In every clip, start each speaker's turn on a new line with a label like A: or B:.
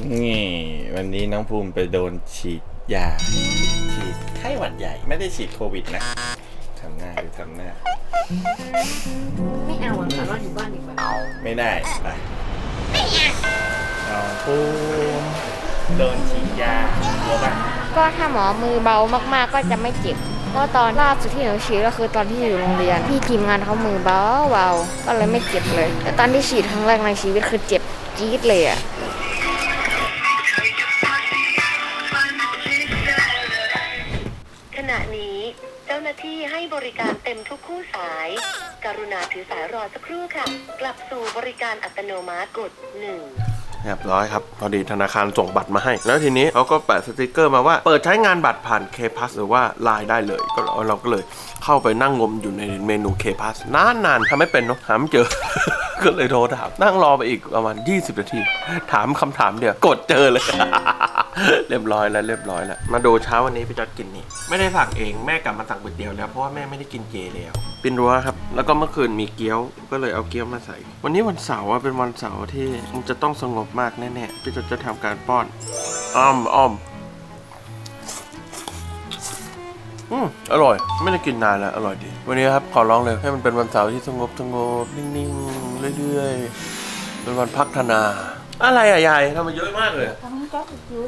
A: นี่ วันนี้น้องภูมิไปโดนฉีดยา ฉีดไข้หวัดใหญ่ ไม่ได้ฉีดโควิดนะทำหน้าดูทำหน้า
B: ไม่เอาอะขอรอดอยู่บ้านดีกว่า
A: ไม่ได้ไปน้องภูมิโดนฉีดยารู้ป่ะ
B: ก็ถ้าหมอมือเบามากๆก็จะไม่เจ็บเพราะตอนล่าสุดที่หนูฉีดก็คือตอนที่อยู่โรงเรียนพี่ทีมงานเขามือเบาเบาๆก็เลยไม่เจ็บเลย แต่ตอนที่ฉีดครั้งแรกในชีวิตคือเจ็บจี๊ดเลยอะ
C: ณะนี้ เจ้าหน้าที่ให้บริการเต็มทุกคู่สาย กรุณาถือสายรอสักครู่ค่ะ กลับสู่บริการอัตโนมัติกดหนึ่ง
D: เรียบร้อยครับ พอดีธนาคารส่งบัตรมาให้ แล้วทีนี้เขาก็แปะสติกเกอร์มาว่าเปิดใช้งานบัตรผ่าน K Pass หรือว่า Line ได้เลย ก็เราก็เลยเข้าไปนั่งงมอยู่ในเมนู K Pass นานๆทำไม่เป็นเนาะหาไม่เจอ ก็เลยโทรถาม นั่งรอไปอีกประมาณ 20 นาที ถามคำถามเดียว กดเจอเลย เรียบร้อยแล้วเรียบร้อยแล้ว มาดูเช้าวันนี้พี่จอดกินนี่ ไม่ได้สั่งเองแม่กลับมาสั่งก๋วยเตี๋ยวแล้วเพราะว่าแม่ไม่ได้กินเจแล้วปินรั้วครับ แล้วก็เมื่อคืนมีเกี๊ยว ก็เลยเอาเกี๊ยวมาใส่ วันนี้วันเสาร์อะเป็นวันเสาร์ที่มันจะต้องสงบมากแน่ๆพี่จอดจะทำการป้อนอ้อมอ้อมอืมอร่อย ไม่ได้กินนานแล้วอร่อยดี วันนี้ครับขอร้องเลยให้มันเป็นวันเสาร์ที่สงบสงบนิ่งๆเรื่อยๆเป็นวันพัฒนา อะไรอะยายทำมาเยอะมากเลย
E: ของก็คือ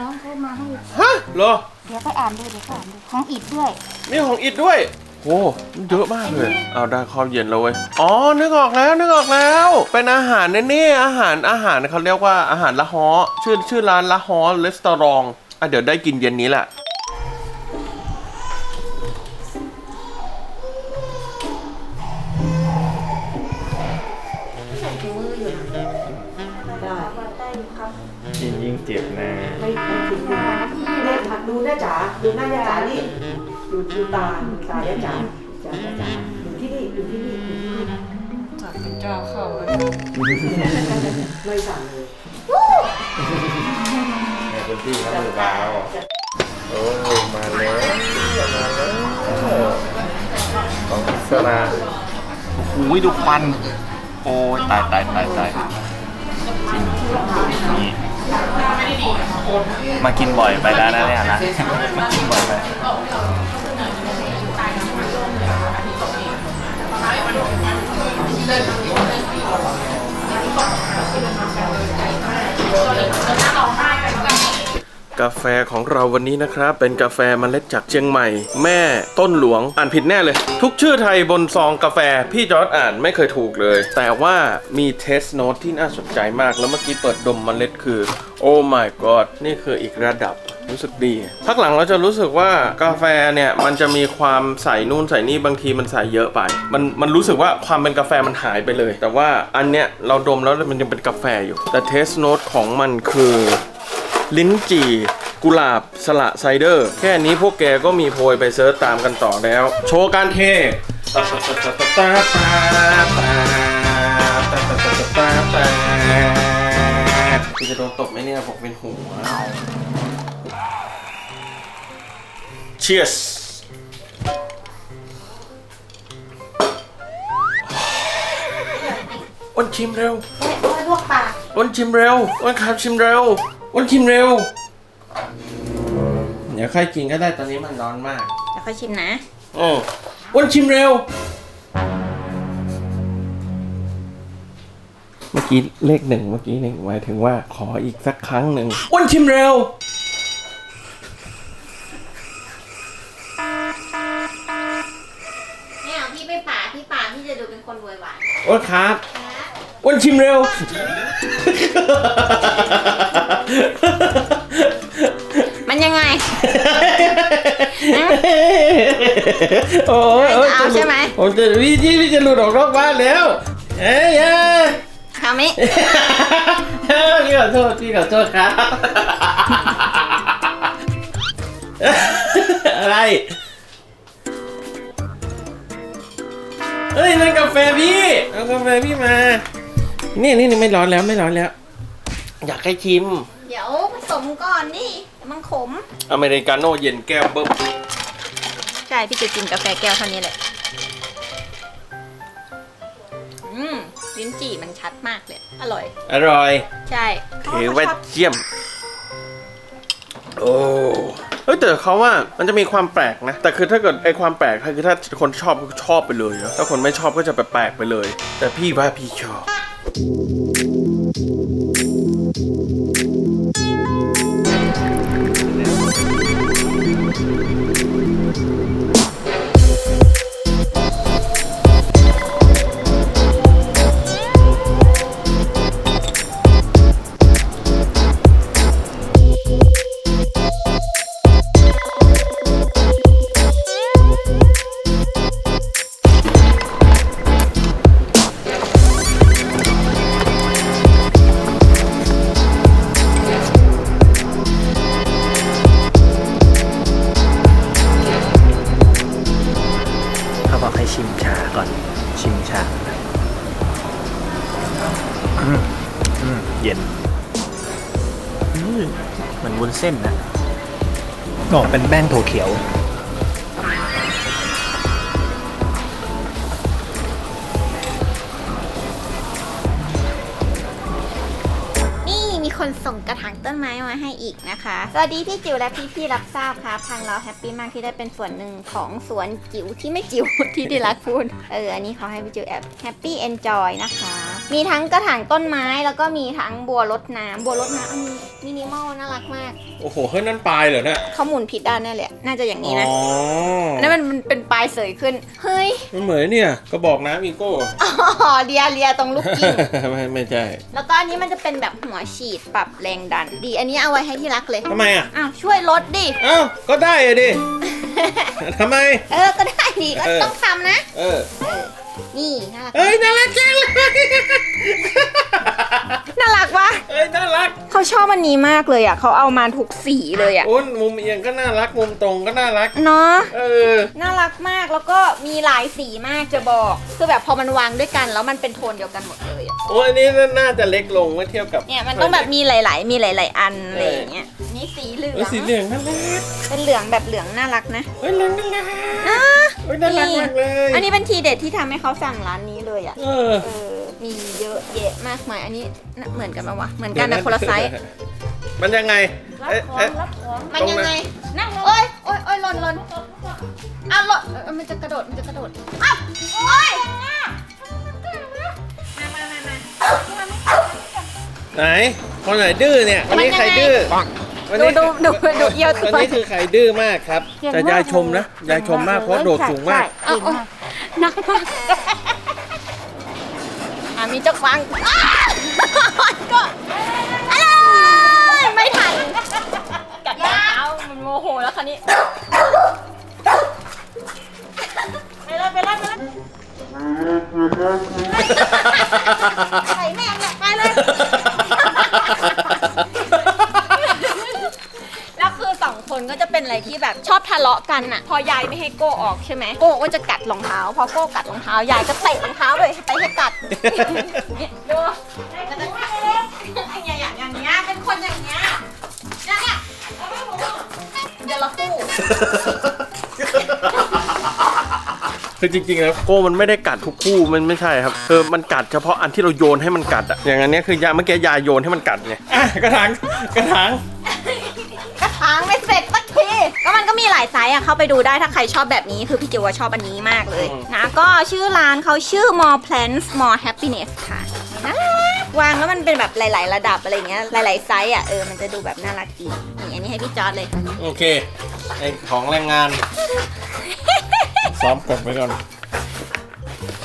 E: น้องเขามาให้
D: ฮะเหรอ
E: เดี๋ยวไปอ่านดูเดี๋ยวไปอ่านดูของอิดด้วย
D: นี่ของอิดด้วย โอ้มันเยอะมากเลย เอาได้ข้าวเย็นแล้วเว้ย อ๋อ นึกออกแล้ว นึกออกแล้ว เป็นอาหารแน่ๆอาหารอาหารเขาเรียกว่าอาหารละฮอชื่อชื่อร้านละฮอรีสตอรองอะเดี๋ยวได้กินเย็นนี้แหละ
A: กินยิ่งเจ็บนะ
F: เนี่ยค่ะดูหน้าจ๋าดูหน้ายาจ๋านี่ ดูดูตาดูตายาจ๋าจ๋าจ๋าจ๋าดูที่นี่ดูที่นี่ดูที่นี่ไม่สั่งเลย
A: ในพื้นที่เขามือเบาโอ้มาแล้วมาแล้วของพิศราโอ้ยดูควันโอ้ยตายตายตายตายจริงนี่ มากินบ่อยไปแล้วนะเนี่ยนะ มากินบ่อยไป
G: เดินมาที่เดินสี่คนแล้
D: ก็เดินมา
G: กันเลยใจมากตอนนี้เดินหน้าร้องไห้กัน
D: กาแฟของเราวันนี้นะครับ เป็นกาแฟเมล็ดจากเชียงใหม่ แม่ต้นหลวงอ่านผิดแน่เลย ทุกชื่อไทยบนซองกาแฟ พี่จอร์ดอ่านไม่เคยถูกเลย แต่ว่ามีเทสโน t ที่น่าสนใจมากแล้วเมื่อกี้เปิดดมเมล็ดคือ โอ้ my god นี่คืออีกระดับรู้สึกดี พักหลังเราจะรู้สึกว่ากาแฟเนี่ย มันจะมีความใส่นู่นใส่นี่บางทีมันใส่เยอะไป มันมันรู้สึกว่าความเป็นกาแฟมันหายไปเลย แต่ว่าอันเนี้ยเราดมแล้วมันยังเป็นกาแฟอยู่ แต่เทสโน t ของมันคือ ลิ้นจี่ กุหลาบสละไซเดอร์ แค่นี้พวกแกก็มีโพยไปเซิร์ชตามกันต่อแล้ว โชว์การเทตาตาตาตาตาตาตาตาตาตาตาตาตาคุณจะโดนตบไหมเนี่ยผมเป็นหัว Cheers อ้นชิมเร็ว
E: อ้ยโอ้ยลวกปาก
D: อ้นชิมเร็ว อ้นครับชิมเร็ว อ้นชิมเร็ว เดี๋ยวค่อยกินก็ได้ตอนนี้มันร้อนมาก
B: แล้วค่อยชิมนะ
D: อืออ้นชิมเร็ว เมื่อกี้เลขหนึ่งเมื่อกี้หนึ่งหมายถึงว่าขออีกสักครั้งหนึ่งอ้นชิมเร็ว
B: เนี่ยพี่ไม่ป่าพี่ป่าพี่จะดูเป็นคนรวยหวาน
D: อ้นครับอ้นชิมเร็ว
B: มันยังไง
D: โอ้ยโอ้ย
B: เอาใช่ไหม
D: โอ้ยจะพี่ที่พี่จะหลุดออกนอกบ้านแล้ว เอ้ยเอ้ย
B: คามิ
D: พี่ขอโทษพี่ขอโทษครับ อะไรเฮ้ยนั่นกาแฟพี่เอากาแฟพี่มา นี่นี่นี่ไม่ร้อนแล้วไม่ร้อนแล้ว อยากให้ชิม
B: เดี๋ยวผส มก่อนดิเดี๋ยวมันขม
D: อเมริกาโน่เย็นแก้วเบิ้ม
B: ใช่พี่จะกินกาแฟแก้วเท่านี้แหละ อืมดี
H: ลิ้นจี่มันชัดมากเลย อร่อย
A: อร่อย
H: ใช่
D: เทวดเจียม โอ้เฮ้ยแต่เขาว่ามันจะมีความแปลกนะ แต่คือถ้าเกิดไอความแปลกคือถ้าคนชอบก็ชอบไปเลยอะถ้าคนไม่ชอบก็จะแปลกๆไปเลย แต่พี่ว่าพี่ชอบ
G: อ๋อเป็นแป้งถั่วเขียว
H: นี่มีคนส่งกระถางต้นไม้มาให้อีกนะคะ สวัสดีพี่จิ๋วและพี่พี่ๆรับทราบครับทางเราแฮปปี้มากที่ได้เป็นส่วนหนึ่งของสวนจิ๋วที่ไม่จิ๋ว ที่ดีรักพูด เออ อันนี้เขาให้พี่จิ๋วแอบแฮปปี้เอนจอยนะคะ มีทั้งกระถางต้นไม้แล้วก็มีทั้งบัวรดน้ำบัวรดน้ำอันนี้มินิมอลน่ารักมาก
D: โอ้โหเฮ้ยนั่นปลายเหรอเนี่ย
H: เขาหมุนผิดด้านแน่เลยน่าจะอย่างนี้นะ
D: อ๋อ
H: อันนั้นมันมันเป็นปลายเสยขึ้น เฮ้ย
D: มันเหมือนเนี่ยกระบอกน้ำอีโก้
H: อ๋อเลียเลียตรงลูกกิ้ง
D: ไม่ไม่ใช่
H: แล้วก็อันนี้มันจะเป็นแบบหัวฉีดปรับแรงดัน ดี อันนี้เอาไว้ให้ที่รักเลย
D: ทำไมอะ
H: อ้าวช่วยลดดิ
D: เอ้าก็ได้อะดิ ทำไม
H: เออ ก็ได้ดีก็
D: เออ
H: ต้องทำนะ
D: เออ
H: นี่น่ารัก
D: เอ้ยน่ารักจังเลย
H: น่ารักวะ
D: เอ้ยน่ารัก
H: เขาชอบอันนี้มากเลยอะเขาเอามาทุกสีเลยอะ
D: อุ้นมุมเอียงก็น่ารักมุมตรงก็น่ารัก
H: เนาะ
D: เออ
H: น่ารักมากแล้วก็มีหลายสีมากจะบอกคือแบบพอมันวางด้วยกัน แล้วมันเป็นโทนเดียวกันหมดเลยอะ
D: โอ้ยอันนี้น่าจะเล็กลงเมื่อเทียบกับ
H: เนี่ยมันต้องแบบมีหลาย ๆ มีหลาย ๆ อันอะไรอย่างเงี้ยนี่สีเหลือ
D: เอ้ย
H: ง
D: สีเหลืองน่ารัก
H: เป็นเหลืองแบบเหลืองน่ารักนะ
D: เฮ้ยเหลืองน่ารัก
H: อะ
D: เฮ้ยน่ารักมากเลย
H: อันนี้เป็นทีเด็ดที่ทำให้เขาสั่งร้านนี้เลยอะ
D: เออ
H: เออ มีเยอะแยะมากมาย อันนี้น่ะเหมือนกันปะวะ เหมือนกันนะคนละไซส์
D: มันยังไง
E: รับ
D: เอ๊ะ
E: ของ
D: เอ๊ะ
E: รับของ
H: มันยังไง นั่งโอ้ยโอ้ยโอ้ยหล่นหล่นอะหล่นเออมันจะกระโดด มันจะกระโดด อ้าวโอ้ยมามามามา
D: ไหน คนไหนดื้อเนี่ยวันนี้ใครดื้อ วัน
H: ดู
D: นี้
H: ดูดูดูเอียวตัว
D: วันนี้คือใครดื้อมากครับแต่ยายชมนะยายชมมากเพราะโดดสูงมาก
H: เอาเอาหนักมากอะมีเจ้าฟังอ้าวก็อะไรไม่ทันกัดรองเท้ามันโมโหแล้วคันนี้ ไปเลยไปเลยไปเลยไปแม่งเนี่ยไปเลย แล้วคือสองคนก็จะ เป็นอะไรที่แบบชอบทะเลาะกันอะพอยายไม่ให้โก้ออกใช่ไหมโก้ก็จะกัดรองเท้า พอโก้กัดรองเท้ายายก็เตะรองเท้าเลยไปให้กัดเนี่ยดูก็จะกัดอย่างอย่างอย่างเงี้ยเป็นคนอย่างเงี้ยเนี่ยเนี่ยแล้วไม่รู้เดี๋ยวเราคู่
D: คือจริงๆแล้วโก้มันไม่ได้กัดทุกคู่มันไม่ใช่ครับเออมันกัดเฉพาะอันที่เราโยนให้มันกัดอะอย่างอันเนี้ยคือยาเมื่อกี้ยาโยนให้มันกัดไงอะกระถางกระถาง
H: กทีก็มันก็มีหลายไซส์อะเข้าไปดูได้ถ้าใครชอบแบบนี้คือพี่จิวว่าชอบอันนี้มากเลยนะก็ชื่อร้านเขาชื่อ more plants more happiness ค่ะน่ารักวางแล้วมันเป็นแบบหลาย ๆ ระดับอะไรเงี้ยหลาย ๆ ไซส์อะเออมันจะดูแบบน่ารักดีนี่อันนี้ให้พี่จอร์ดเลย
D: โอเคไอของแรงงาน ซ้อมกดไว้ก่อน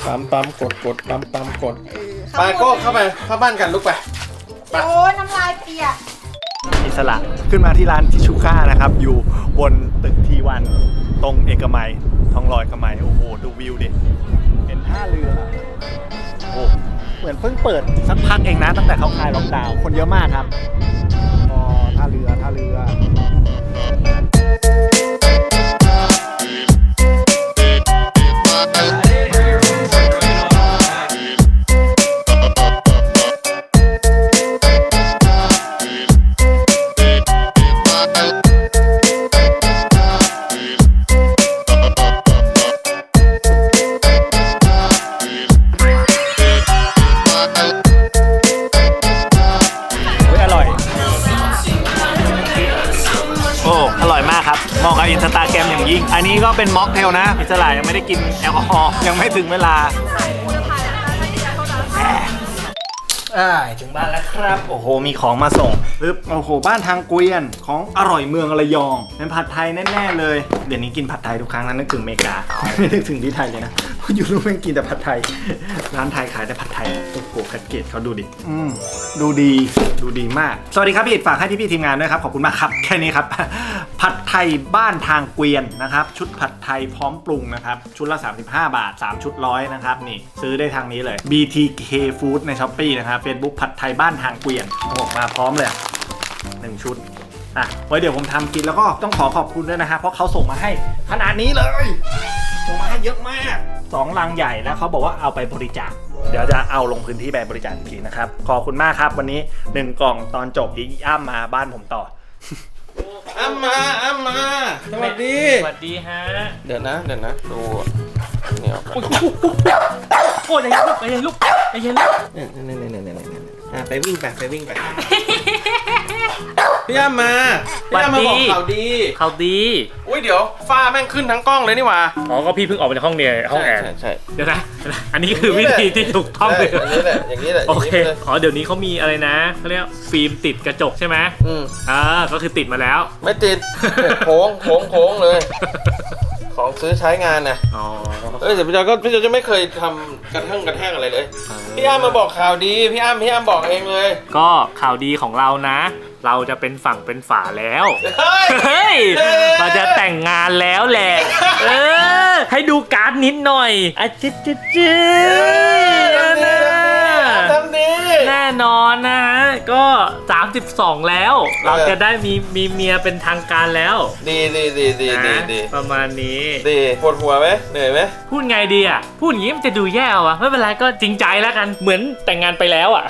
D: ปั๊มปั๊มกดกดปั๊มปั๊มกด
H: เออ
D: ไปโก้เข้าไปเข้าบ้านกันลูกไปไป
H: โอ้น้ำลายเปียก
G: อิสระ ขึ้นมาที่ร้านทิชชูค่านะครับ อยู่บนตึกทีวันตรงเอกมัยทองลอยเอกมัยโอ้โห ดูวิวดิเป็นท่าเรือโอ้เหมือนเพิ่งเปิดสักพักเองนะ ตั้งแต่เขาคลายล็อกดาวน์คนเยอะมากครับอ๋อท่าเรือท่าเรือ อ่าถึงบ้านแล้วครับ โอ้โห มีของมาส่งปึ๊บโอ้โห บ้านทางเกวียนของอร่อยเมืองระยอง เป็นผัดไทยแน่ ๆ เลย เดี๋ยวนี้กินผัดไทยทุกครั้งนั้นนึกถึงอเมริกา ไม่นึกถึงที่ไทยเลยนะ อยู่รู้เป็นกินแต่ผัดไทย ร้านไทยขายแต่ผัดไทย โอ้โหแพ็กเกจเขาดูดิ อืมดูดีดูดีมาก สวัสดีครับพี่อิดฝากให้พี่พี่ๆทีมงานด้วยครับ ขอบคุณมากครับ แค่นี้ครับ ผัดไทยบ้านทางเกวียนนะครับ ชุดผัดไทยพร้อมปรุงนะครับ ชุดละ 35 บาท 3 ชุดร้อยนะครับ นี่ซื้อได้ทางนี้เลย BTK Food ใน s h อ p e e นะครับ Facebook ผัดไทยบ้านทางเกวียนโอ้โหมาพร้อมเลยอะหนึ่งชุด อะ ไว้เดี๋ยวผมทำกินแล้วก็ต้องขอขอบคุณด้วยนะครับเพราะเขาส่งมาให้ขนาดนี้เลย ส่งมาให้เยอะมากสองลังใหญ่แล้วเขาบอกว่าเอาไปบริจาคเดี๋ยวจะเอาลงพื้นที่ไปบริจาคอีกทีนะครับ ขอบคุณมากครับวันนี้หนึ่งกล่องตอนจบอีกอ้ามมาบ้านผมต่อ
D: อ้ำมาอ้ำมาสวัสดี
I: สวัสดีฮะ
D: เดี๋ยวนะ เดี๋ยวนะดูเนี่ยเอาก่อน
I: โอ้ยใจเย็นลูกใจเย็นลูกใจเย็นลูก
D: เนี่ยเนี่ยเนี่ยเนี่ยเนี่ยเนี่ยอะไปวิ่งไปไปวิ่งไป พี่อ้ำมาพี่อ้ำมาบอกข่าวดี
I: เขาดี
D: อุ้ยเดี๋ยวฟ้าแม่งขึ้นทั้งกล้องเลยนี่หว่า
I: อ๋อก็พี่เพิ่งออกมาจากห้องเนี่ยห้องแอร์
D: ใช่ใช่
I: เดี๋ยวนะอันนี้คือวิธีที่ถูกต้องเลย
D: อย่างนี้แหละอย่างนี้แหละ
I: โอ
D: อย่าง
I: เค
D: นี้เลย
I: อ๋อ เดี๋ยวนี้เขามีอะไรนะเขาเรียกฟิล์มติดกระจกใช่ไหม
D: อืม
I: อ่าก็คือติดมาแล้ว
D: ไม่ติดเนี่ยโค้งโค้งโค้งเลย ของซื้อใช้งานนะ
I: อ๋อ
D: เอ้ยแต่พี่จอยก็พี่จอยจะไม่เคยทำกระทั่งกระแทกอะไรเลย พี่อ้ำมาบอกข่าวดีพี่อ้ำพี่อ้ำบอกเองเลย
I: ก็ข่าวดีของเรานะ เราจะเป็นฝั่งเป็นฝาแล้ว
D: เฮ้ย
I: เฮ้ย
D: เฮ้ย
I: เราจะแต่งงานแล้วแหละ เออ ให้ดูการ์ดนิดหน่อยอะจิ๊ดจิ๊ดจิ๊ดนะ
D: ทำดี
I: แน่นอนนะฮะ ก็ 32 แล้ว เราจะได้มีมีเมียเป็นทางการแล้ว
D: ดีดีดีดีดี
I: นะ
D: ดี
I: ประมาณนี้
D: ดีปวดหัวไหมเหนื่อยไหม
I: พูดไงดีอะ พูดอย่างนี้มันจะดูแย่เอาอะไม่เป็นไรก็จริงใจแล้วกัน เหมือนแต่งงานไปแล้วอะ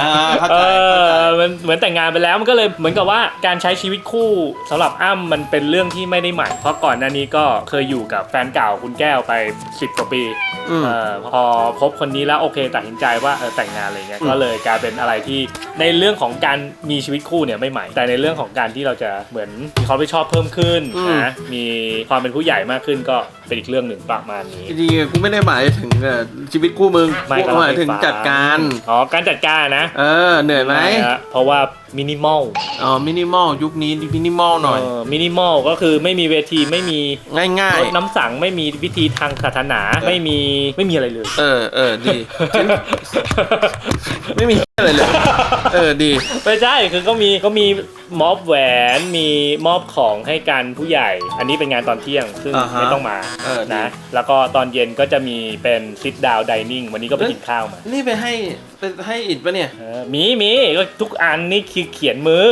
D: อ่าเข้า
I: เอ
D: ใจเข้าใจ
I: อมันเหมือนแต่งงานไปแล้วมันก็เลยเหมือนกับว่าการใช้ชีวิตคู่สำหรับอ้ำมันเป็นเรื่องที่ไม่ได้ใหม่ เพราะก่อนหน้านี้ก็เคยอยู่กับแฟนเก่าคุณแก้วไป 10กว่าปี
D: อืม
I: เออพอพบคนนี้แล้วโอเคตัดสินใจว่าเออแต่งงานอะไรเงี้ยก็เลยกลายเป็นอะไรที่ในเรื่องของการมีชีวิตคู่เนี่ยไม่ใหม่ แต่ในเรื่องของการที่เราจะเหมือนมีความรับผิดชอบเพิ่มขึ้นนะมีความเป็นผู้ใหญ่มากขึ้นก็เป็นอีกเรื่องหนึ่งประมาณนี้
D: จริงๆกูไม่ได้หมายถึงเอ่อชีวิตคู่มึง
I: ไม่
D: กูหมายถึงจัดการ
I: อ๋อการจัดการนะ
D: เออเหนื่อยไหม
I: ฮะเพราะว่ามินิมอล
D: อ๋อมินิมอลยุคนี้มินิมอลหน่อย
I: มินิมอลก็คือไม่มีเวทีไม่มี
D: ง่าย
I: รถน้ำสังไม่มีวิธีทางศาสนาไม่มีไม่มีอะไรเลย
D: ๆ เออเออดีฉันไม่มี อะไรเลย เออดี
I: ไม่ใช่คือก็มีก็มีมอบแหวนมีมอบของให้กันผู้ใหญ่ อันนี้เป็นงานตอนเที่ยงซึ่ง
D: อ่าฮะ
I: ไม่ต้องมา
D: เออดี
I: นะ แล้วก็ตอนเย็นก็จะมีเป็นซิดดาวดิเนิ่งวันนี้ก็ไปกินข้าวมา
D: นี่ไปให้ไปให้อิดปะเนี่ย
I: เออมีมีก็ทุกอันนี่คือเขียนมือ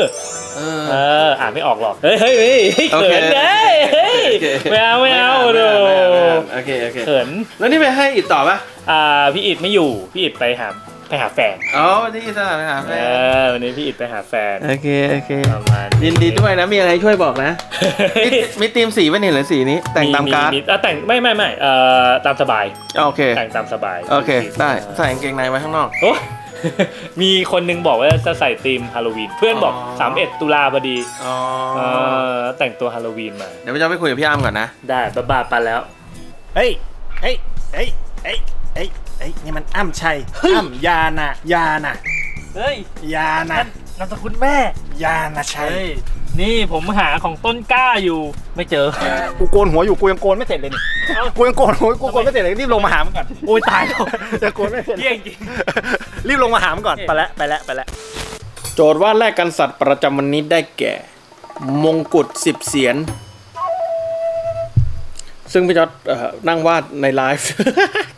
D: เอ
I: เอ
D: อ
I: ออ่านไม่ออกหรอกเฮ้ยเฮ้ยเฮ้ย
D: โอเค
I: เขินเลยเฮ้ย
D: โอเค
I: ไม่เอาไม่เอา
D: ไม่
I: ดู
D: เอาไม่เอาไม่เอาโอเคโอเค
I: เขิน
D: แล้วนี่ไปให้อิดต่อปะ
I: อ่าพี่อิดไม่อยู่พี่อิดไปหา ไปหาแฟน
D: อ๋อที่สนามไปหาแฟ
I: เอน อวันนี้พี่อิดไปหาแฟน
D: โอเค โอเค
I: ประมาณ
D: ยินดีด้วยนะ มีอะไรช่วยบอกนะ มีมีทีมสีปะเนี่ยหรือสีนี้ แต่งตามการ์ด
I: เอ่อแต่งไม่ไม่ไม่เอ่อตามสบาย
D: โอเค
I: แต่งตามสบาย
D: โอเค ได้ ใส่กางเกงในไว้ข้างนอก
I: โอ้ มีคนนึงบอกว่าจะใส่ธีมฮาโลวีนเพื่อนบอก
D: อ๋อ
I: 31 ตุลาพอดี
D: อ๋อ
I: เออแต่งตัวฮาโลวีนมา
D: เดี๋ยวพี่จะไปคุยกับพี่อ้ำก่อนนะ
I: ได้บ้าบาๆไปแล้ว
G: เฮ้ย เฮ้ย เฮ้ย เฮ้ย เฮ้ย เฮ้ยนี่มันอ้ำชัยอ้ำยานะยานะ
I: เฮ้ย
G: ยานะ
I: นามสกุลแม่
G: ยานะชัย
I: เฮ้ย นี่ผมหาของต้นกล้าอยู่ ไม่เจอ
G: กูโกนหัวอยู่กูยังโกนไม่เสร็จเลยนี่กูยังโกนหัวกูโกนไม่เสร็จเลยรีบลงมาหามันก่อน
I: โอ้ยตายแล้ว
G: จะโกนไม่เสร็จ
I: เยี่ยงจริง
G: รีบลงมาหามันก่อนไปแล้วไปแล้วไปแล้ว
D: โจทย์ว่าแรกกันสัตว์ประจำวันนี้ได้แก่ มงกุฎสิบเสียน ซึ่งพี่จอดเอ่อนั่งวาดในไลฟ์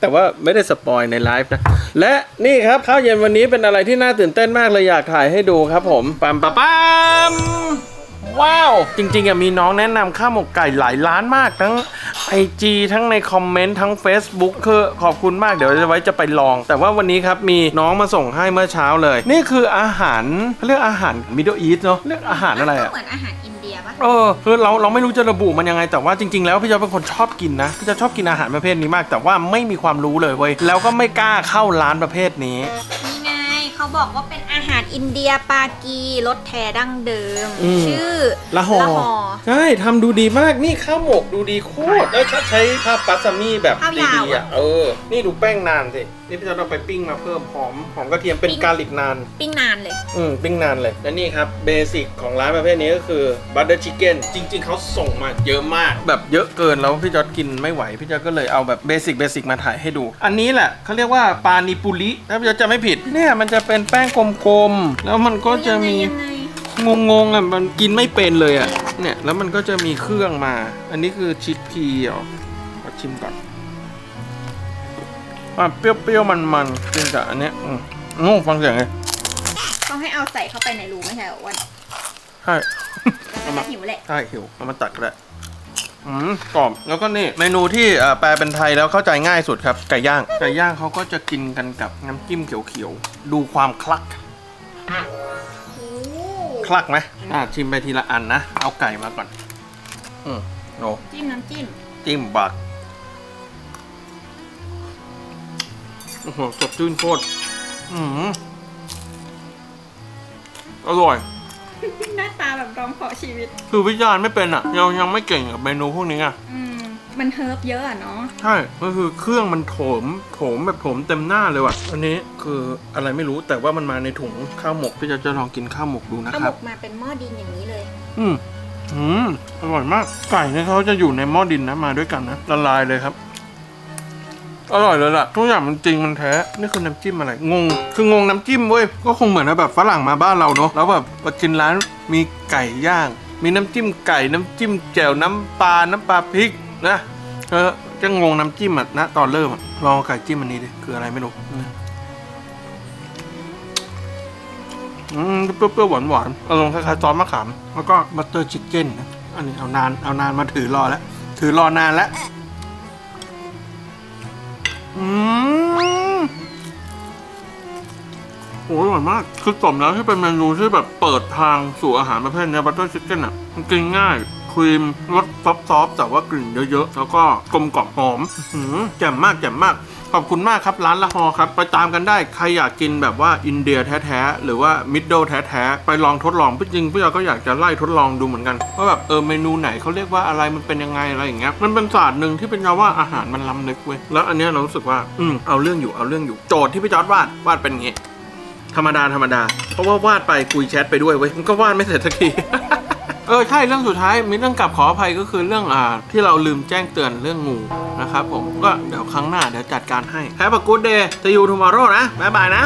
D: แต่ว่าไม่ได้สปอยในไลฟ์นะ และนี่ครับข้าวเย็นวันนี้เป็นอะไรที่น่าตื่นเต้นมากเลยอยากถ่ายให้ดูครับผมปั๊มปั๊มปั๊มว้าว จริงๆอะมีน้องแนะนำข้าวหมกไก่หลายร้านมากทั้ง IG ทั้งในคอมเมนต์ทั้ง Facebook คือขอบคุณมากเดี๋ยวจะไว้จะไปลอง แต่ว่าวันนี้ครับมีน้องมาส่งให้เมื่อเช้าเลย นี่คืออาหารเขาเรียกอาหาร Middle East เนาะเรียกอาหารอะไรอะ
H: เหมือนอาหารอินเดี ยปะ
D: เออคือเราเราไม่รู้จะระบุมันยังไง แต่ว่าจริงๆแล้วพี่จอยเป็นคนชอบกินนะพี่จอยชอบกินอาหารประเภทนี้มาก แต่ว่าไม่มีความรู้เลยเว้ยแล้วก็ไม่กล้าเข้าร้านประเภทนี้
H: นี่ไงเขาบอกว่าเป็นอาหารอินเดียปากีรสแท้ดั้งเดิม
D: อืม
H: ชื่อ
D: ละห่อ
H: ละห่อ
D: ใช่ทำดูดีมากนี่ข้าวหมกดูดีโคตรแล้วถ้าใช้ผ้าปัสซามี่แบบ
H: ข้าวยาว
D: ดีๆอะเออ นี่ดูแป้งนานสินี่พี่จะเอาไปปิ้งมาเพิ่มหอมหอมกระเทียมเป็นกาลิกนาน
H: ปิ้งนานเลย
D: อืมปิ้งนานเลย และนี่ครับเบสิกของร้านประเภทนี้ก็คือบัตเตอร์ชิคเก้นจริง ๆ เขาส่งมาเยอะมาก แบบเยอะเกินแล้วพี่จอร์ดกินไม่ไหว พี่จอร์ดก็เลยเอาแบบเบสิกเบสิกมาถ่ายให้ดู อันนี้แหละเขาเรียกว่าปานิปุริถ้าพี่จอร์ดจะไม่ผิด เนี่ยมันจะเป็นแป้งกลมๆ แล้วมันก็จะมี
H: ยังไง
D: งงๆอะมันกินไม่เป็นเลยอะเนี่ยแล้วมันก็จะมีเครื่องมา อันนี้คือชิคพีเหรอขอชิมก่อน อะเปรี้ยวๆมันๆกินกับอันเนี้ยอืมงูฟังเสียงเลย
H: ต้องให้เอาใส่เข้าไปในรูไม่ใช่เหรออ้วัน
D: ใช่
H: น่าจะหิวแหละ
D: ใช่หิวเอามาตัดก็ได้อืมกรอบแล้วก็นี่เมนูที่เอ่อแปลเป็นไทยแล้วเข้าใจง่ายสุดครับไก่ย่างไก่ย่างเขาก็จะกินกันกับน้ำจิ้มเขียวๆดูความคลักคลักไหมอะชิมไปทีละอันนะ เอาไก่มาก่อน อืมโน
H: จิ้มน้ำจิ้ม
D: จิ้มบัก โอ้โหสดชื่นโคตรอืมอร่อย
H: หน้าตาแบบร้องขอชีวิต
D: คือวิจารณ์ไม่เป็นอะ ยังยังไม่เก่งกับเมนูพวกนี้อะ
H: อืม มันเฮิร์บเยอะอะเนาะ
D: ใช่ก็คือเครื่องมันโถม โถมแบบโถมเต็มหน้าเลยว่ะ อันนี้คืออะไรไม่รู้แต่ว่ามันมาในถุงข้าวหมก พี่จะจะลองกินข้าวหมกดูนะ
H: ข้าว
D: ค
H: หม
D: รับ
H: กมาเป็นหม้อดินอย่างนี้เลย
D: อืมอืมอร่อยมาก ไก่เนี่ยเขาจะอยู่ในหม้อดินนะมาด้วยกันนะละลายเลยครับ อร่อยเลยล่ะทุกอย่างมันจริงมันแท้นี่คือน้ำจิ้มอะไรงง คืองงน้ำจิ้มเว้ยก็คงเหมือนแบบฝรั่งมาบ้านเราเนาะแล้วแบบมากินร้านมีไก่ย่าง มีน้ำจิ้มไก่น้ำจิ้มแจ่วน้ำปลาน้ำปลาพริกนะเออจะงงน้ำจิ้มอะนะตอนเริ่มอะลองไก่จิ้มอันนี้ดิคืออะไรไม่รู้นะอืมเปรี้ยวๆหวานๆอารมณ์คล้ายๆซอสมะขามแล้วก็บัตเตอร์ชิคเก้นนะอันนี้เอานานเอานานมาถือรอแล้วถือรอนานแล้ว อืมโอ้ยอร่อยมาก คือสมแล้วที่เป็นเมนูที่แบบเปิดทางสู่อาหารประเภทเนี้บัตเตอร์ชิคเก้นอะ มันกินง่ายครีมรสซอฟๆแต่ว่ากลิ่นเยอะๆ แล้วก็กลมกล่อมหอมอื้อหือแจ่มมากแจ่มมาก ขอบคุณมากครับร้านละฮอครับ ไปตามกันได้ ใครอยากกินแบบว่าอินเดียแท้ๆ หรือว่ามิดเดิลแท้ๆ ไปลองทดลองพี่จริงพี่ยาก็อยากจะไล่ทดลองดูเหมือนกันว่าแบบเออเมนูไหนเขาเรียกว่าอะไรมันเป็นยังไงอะไรอย่างเงี้ยมันเป็นศาสตร์หนึ่งที่เป็นยาว่าอาหารมันล้ำลึกเว้ยแล้วอันเนี้ยเรารู้สึกว่าอืมเอาเรื่องอยู่เอาเรื่องอยู่โจทย์ที่พี่จอร์ดวาดวาดเป็นอย่างงี้ธรรมดาธรรมดาเพราะว่าวาดไปคุยแชทไปด้วยเว้ยมันก็วาดไม่เสร็จสักที เออใช่เรื่องสุดท้ายมีเรื่องกลับขออภัยก็คือเรื่องอ่าที่เราลืมแจ้งเตือนเรื่องงูนะครับผมก็เดี๋ยวครั้งหน้าเดี๋ยวจัดการให้ Have a good day see you tomorrow นะบ๊ายบายนะ